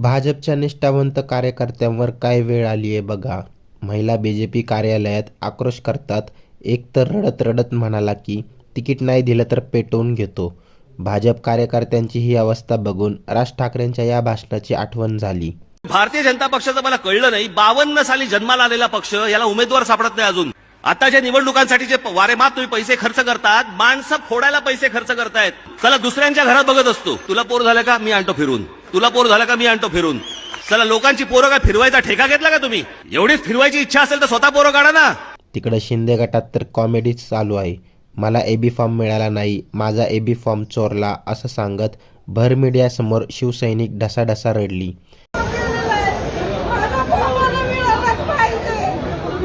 भाजपच्या निष्ठावंत कार्यकर्त्यांवर काय वेळ आली आहे बघा. महिला बी जे पी कार्यालयात आक्रोश करतात. एक तर रडत रडत म्हणाला की तिकीट नाही दिलं तर पेटवून घेतो. भाजप कार्यकर्त्यांची ही अवस्था बघून राज ठाकरेंच्या या भाषणाची आठवण झाली. भारतीय जनता पक्षाचं मला कळलं नाही. बावन्न साली जन्माला आलेला पक्ष याला उमेदवार सापडत नाही अजून. आताच्या निवडणुकांसाठी जे वारेमात तुम्ही पैसे खर्च करतात माणसं फोडायला पैसे खर्च करतायत. चला दुसऱ्यांच्या घरात बघत असतो. तुला पोर झालं का? मी आणतो फिरून. तुला पोर झालं का? मी आणतो फिरून. चला लोकांची पोरं काय फिरवायचा ठेका घेतला का तुम्ही? एवढीच फिरवायची इच्छा असेल तर स्वतः पोरं काढा ना. तिकडे शिंदे गटात तर कॉमेडीच चालू आहे. मला ए बी फॉर्म मिळाला नाही. माझा ए बी फॉर्म चोरला असं सांगत भर मीडियासमोर शिवसैनिक ढसाढसा रडली माझा भाऊ मला मिळालाच पाहिजे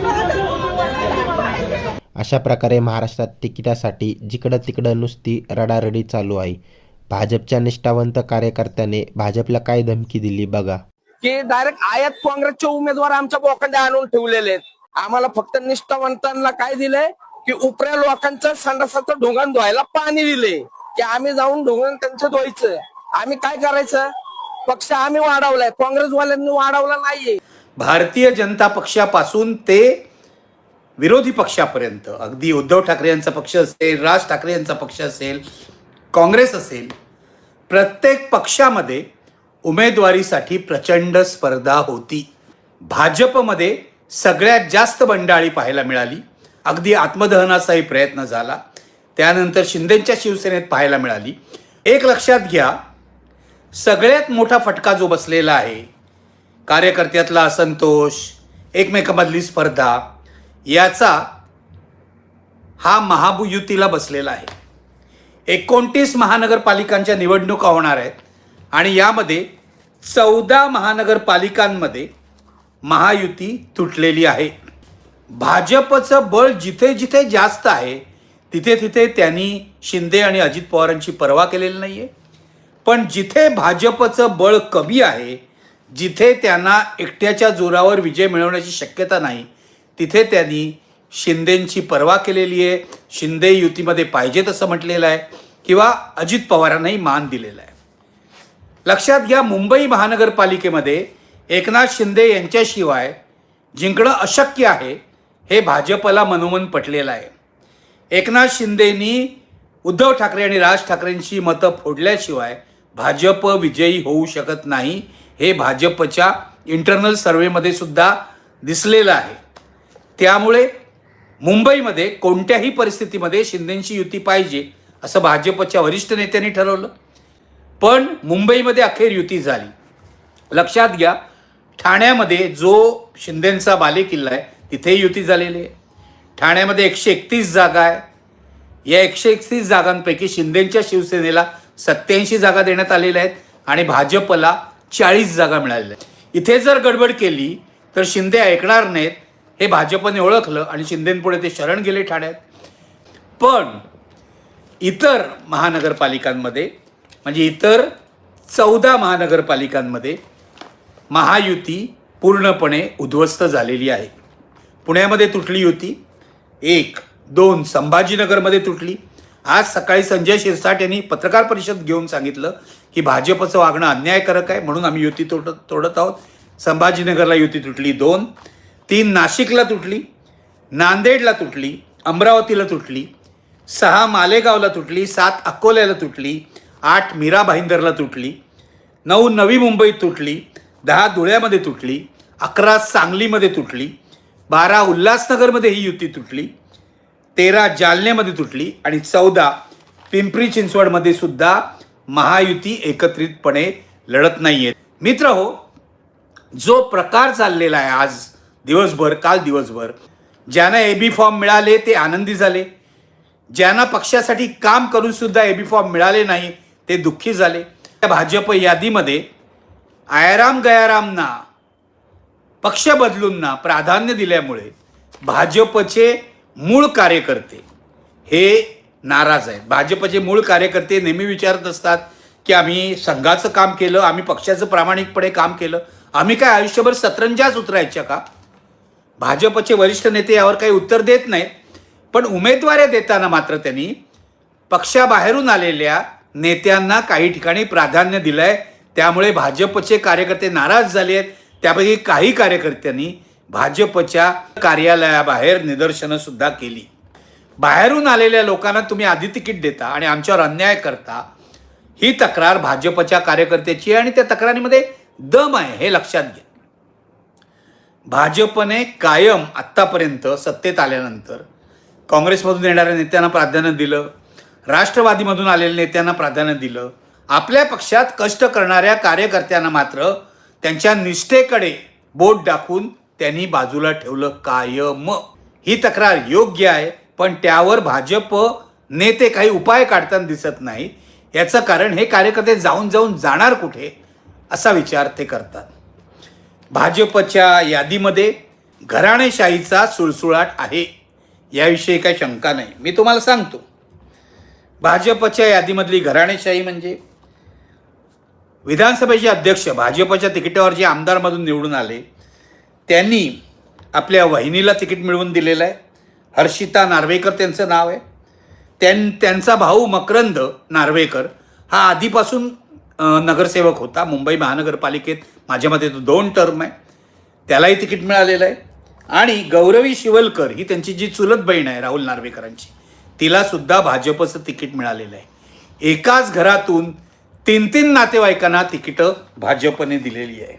माझा भाऊ मला मिळालाच पाहिजे अशा प्रकारे महाराष्ट्रात तिकिटासाठी जिकडं तिकडं नुसती रडारडी चालू आहे. भाजपच्या निष्ठावंत कार्यकर्त्याने भाजपला काय धमकी दिली बघा. की डायरेक्ट आयात काँग्रेसचे उमेदवार आमच्या बोकांडे आणून ठेवलेले आहेत. आम्हाला फक्त निष्ठावंतांना काय दिलंय? की उपऱ्या लोकांचं संडासाचं ढोंगाण धुवायला पाणी दिले. की आम्ही जाऊन ढोंगाण त्यांचं धुवायचं. आम्ही काय करायचं? पक्ष आम्ही वाढवलाय. काँग्रेसवाल्यांनी वाढवला नाहीये. भारतीय जनता पक्षापासून ते विरोधी पक्षापर्यंत अगदी उद्धव ठाकरे यांचा पक्ष असेल राज ठाकरे यांचा पक्ष असेल काँग्रेस असेल प्रत्येक पक्षामध्ये उमेदवारीसाठी प्रचंड स्पर्धा होती. भाजपमध्ये सगळ्यात जास्त बंडाळी पाहायला मिळाली. अगदी आत्मदहनाचाही प्रयत्न झाला. त्यानंतर शिंदेच्या शिवसेनेत पाहायला मिळाली. एक लक्षात घ्या सगळ्यात मोठा फटका जो बसलेला आहे कार्यकर्त्यातला असंतोष एकमेकामधली स्पर्धा याचा हा महायुतीला बसलेला आहे. एकोणतीस महानगरपालिकांच्या निवडणुका होणार आहेत आणि यामध्ये चौदा महानगरपालिकांमध्ये महायुती तुटलेली आहे. भाजपचं बळ जिथे जिथे जास्त आहे तिथे तिथे त्यांनी शिंदे आणि अजित पवारांची पर्वा केलेली नाही आहे पण जिथे भाजपचं बळ कमी आहे जिथे त्यांना एकट्याच्या जोरावर विजय मिळवण्याची शक्यता नाही तिथे त्यांनी शिंदेंची पर्वा केलेली आहे. शिंदे युतीमध्ये पाहिजे तसं म्हटलेलं आहे. किंवा अजित पवारांनाही मान दिलेला आहे. लक्षात घ्या मुंबई महानगरपालिकेमध्ये एकनाथ शिंदे यांच्याशिवाय जिंकणं अशक्य आहे हे भाजपला मनोमन पटलेलं आहे. एकनाथ शिंदेनी उद्धव ठाकरे आणि राज ठाकरेंची मतं फोडल्याशिवाय भाजप विजयी होऊ शकत नाही हे भाजपच्या इंटरनल सर्व्हेमध्ये सुद्धा दिसलेलं आहे. त्यामुळे मुंबईमध्ये कोणत्याही परिस्थितीमध्ये शिंदेंची युती पाहिजे असं भाजपच्या वरिष्ठ नेत्यांनी ठरवलं. पण मुंबईमध्ये अखेर युती झाली. लक्षात घ्या ठाण्यामध्ये जो शिंदेंचा बालेकिल्ला आहे तिथे युती झालेली आहे. ठाण्यामध्ये एकशे एकतीस जागा आहे. या एकशे एकतीस जागांपैकी शिंदेंच्या शिवसेनेला सत्याऐंशी जागा देण्यात आलेल्या आहेत आणि भाजपला चाळीस जागा मिळालेल्या आहेत. इथे जर गडबड केली तर शिंदे ऐकणार नाहीत हे भाजपने ओळखलं आणि शिंदेंपुढे ते शरण गेले ठाण्यात. पण इतर महानगरपालिकांमध्ये म्हणजे इतर चौदा महानगरपालिकांमध्ये महायुती पूर्णपणे उद्ध्वस्त झालेली आहे. पुण्यामध्ये तुटली होती एक दोन संभाजीनगरमध्ये तुटली. आज सकाळी संजय शिरसाट यांनी पत्रकार परिषद घेऊन सांगितलं की भाजपचं वागणं अन्यायकारक आहे म्हणून आम्ही युती तोडत तोडत आहोत. संभाजीनगरला युती तुटली दोन तीन नाशिकला तुटली नांदेडला तुटली अमरावतीला तुटली सहा मालेगावला तुटली सात अकोल्याला तुटली आठ मीरा भाईंदरला तुटली नऊ नवी मुंबईत तुटली दहा धुळ्यामध्ये तुटली अकरा सांगलीमध्ये तुटली बारा उल्हासनगरमध्ये ही युती तुटली तेरा जालन्यामध्ये तुटली आणि चौदा पिंपरी चिंचवडमध्ये सुद्धा महायुती एकत्रितपणे लढत नाही आहेत मित्र हो जो प्रकार चाललेला आहे आज दिवसभर काल दिवसभर. ज्यांना ए बी फॉर्म मिळाले ते आनंदी झाले. ज्यांना पक्षासाठी काम करून सुद्धा ए बी फॉर्म मिळाले नाही ते दुःखी झाले. त्या भाजप यादीमध्ये आयाराम गयारामना पक्ष बदलूंना प्राधान्य दिल्यामुळे भाजपचे मूळ कार्यकर्ते हे नाराज आहेत. भाजपचे मूळ कार्यकर्ते नेहमी विचारत असतात की आम्ही संघाचं काम केलं आम्ही पक्षाचं प्रामाणिकपणे काम केलं. आम्ही काय आयुष्यभर सतरंजाच उतरायच्या का? भाजपचे वरिष्ठ नेते यावर काही उत्तर देत नाहीत पण उमेदवाऱ्या देताना मात्र त्यांनी पक्षाबाहेरून आलेल्या नेत्यांना काही ठिकाणी प्राधान्य दिलंय. त्यामुळे भाजपचे कार्यकर्ते नाराज झाले आहेत त्यापैकी काही कार्यकर्त्यांनी भाजपच्या कार्यालयाबाहेर निदर्शनं सुद्धा केली. बाहेरून आलेल्या लोकांना तुम्ही आधी तिकीट देता आणि आमच्यावर अन्याय करता ही तक्रार भाजपच्या कार्यकर्त्याची आहे आणि त्या तक्रारीमध्ये दम आहे हे लक्षात घ्या. भाजपने कायम आत्तापर्यंत सत्तेत आल्यानंतर काँग्रेसमधून येणाऱ्या नेत्यांना प्राधान्य दिलं राष्ट्रवादीमधून आलेल्या नेत्यांना प्राधान्य दिलं आपल्या पक्षात कष्ट करणाऱ्या कार्यकर्त्यांना मात्र त्यांच्या निष्ठेकडे बोट दाखवून त्यांनी बाजूला ठेवलं कायम. ही तक्रार योग्य आहे पण त्यावर भाजप नेते काही उपाय काढताना दिसत नाही. याचं कारण हे कार्यकर्ते जाऊन जाऊन जाणार कुठे असा विचार ते करतात. भाजपच्या यादीमध्ये घराणेशाहीचा सुळसुळाट आहे. याविषयी काही शंका नाही. मी तुम्हाला सांगतो. भाजपच्या यादीमधली घराणेशाही म्हणजे विधानसभेचे अध्यक्ष भाजपच्या तिकिटावर जे आमदारमधून निवडून आले त्यांनी आपल्या वहिनीला तिकीट मिळवून दिलेलं आहे. हर्षिता नार्वेकर त्यांचं नाव आहे. त्यां त्यांचा भाऊ मकरंद नार्वेकर हा आधीपासून नगरसेवक होता. मुंबई महानगरपालिकेत माझ्या मते तो दोन टर्म आहे. त्यालाही तिकीट मिळालेलं आहे. आणि गौरवी शिवलकर ही त्यांची जी चुलत बहीण आहे राहुल नार्वेकरांची तिला सुद्धा भाजपचं तिकीट मिळालेलं आहे. एकाच घरातून तीन तीन नातेवाईकांना तिकीटं भाजपने दिलेली आहे.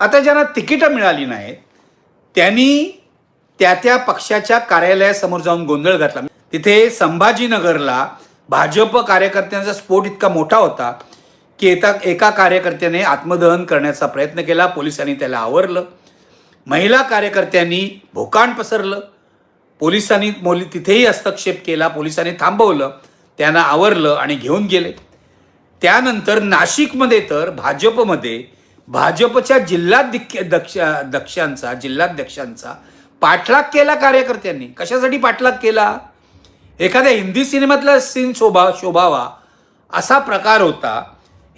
आता ज्यांना तिकीटं मिळाली नाहीत त्यांनी त्या त्या पक्षाच्या कार्यालयासमोर जाऊन गोंधळ घातला. तिथे संभाजीनगरला भाजप कार्यकर्त्यांचा स्फोट इतका मोठा होता की एका एका कार्यकर्त्याने आत्मदहन करण्याचा प्रयत्न केला पोलिसांनी त्याला आवरलं. महिला कार्यकर्त्यांनी भोकाण पसरलं. पोलिसांनी मोली तिथेही हस्तक्षेप केला पोलिसांनी थांबवलं त्यांना आवरलं आणि घेऊन गेले. त्यानंतर नाशिकमध्ये तर भाजपमध्ये भाजपच्या जिल्हाध्यक्ष दक्ष दक्षांचा जिल्हाध्यक्षांचा पाठलाग केला कार्यकर्त्यांनी. कशासाठी पाठलाग केला? एखाद्या हिंदी सिनेमातला सीन शोभा शोभावा असा प्रकार होता.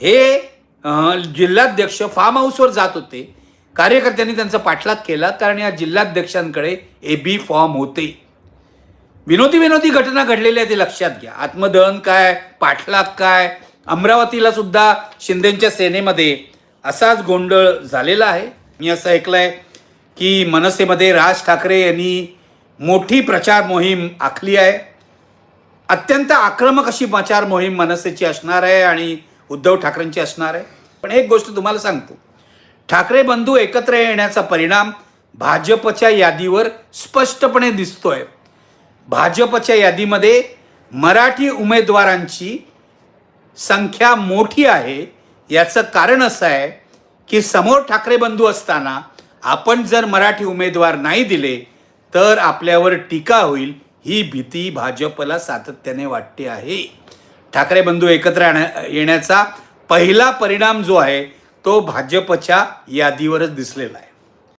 हे जिल्हाध्यक्ष फार्म हाऊसवर जात होते. कार्यकर्त्यांनी त्यांचा पाठलाग केला कारण या जिल्हाध्यक्षांकडे ए बी फॉर्म होते. विनोदी विनोदी घटना घडलेल्या ते लक्षात घ्या. आत्मदहन काय? पाठलाग काय? अमरावतीला सुद्धा शिंदेच्या सेनेमध्ये असाच गोंधळ झालेला आहे. मी असं ऐकलंय की मनसेमध्ये राज ठाकरे यांनी मोठी प्रचार मोहीम आखली आहे. अत्यंत आक्रमक अशी प्रचार मोहीम मनसेची असणार आहे आणि उद्धव ठाकरेंची असणार आहे. पण एक गोष्ट तुम्हाला सांगतो. ठाकरे बंधू एकत्र येण्याचा परिणाम भाजपच्या यादीवर स्पष्टपणे दिसतोय. भाजपच्या यादीमध्ये मराठी उमेदवारांची संख्या मोठी आहे. याचं कारण असं आहे की समोर ठाकरे बंधू असताना आपण जर मराठी उमेदवार नाही दिले तर आपल्यावर टीका होईल. ही भीती भाजपला सातत्याने वाटते आहे. ठाकरे बंधू एकत्र येण्याचा पहिला परिणाम जो आहे तो भाजपच्या यादीवरच दिसलेला आहे.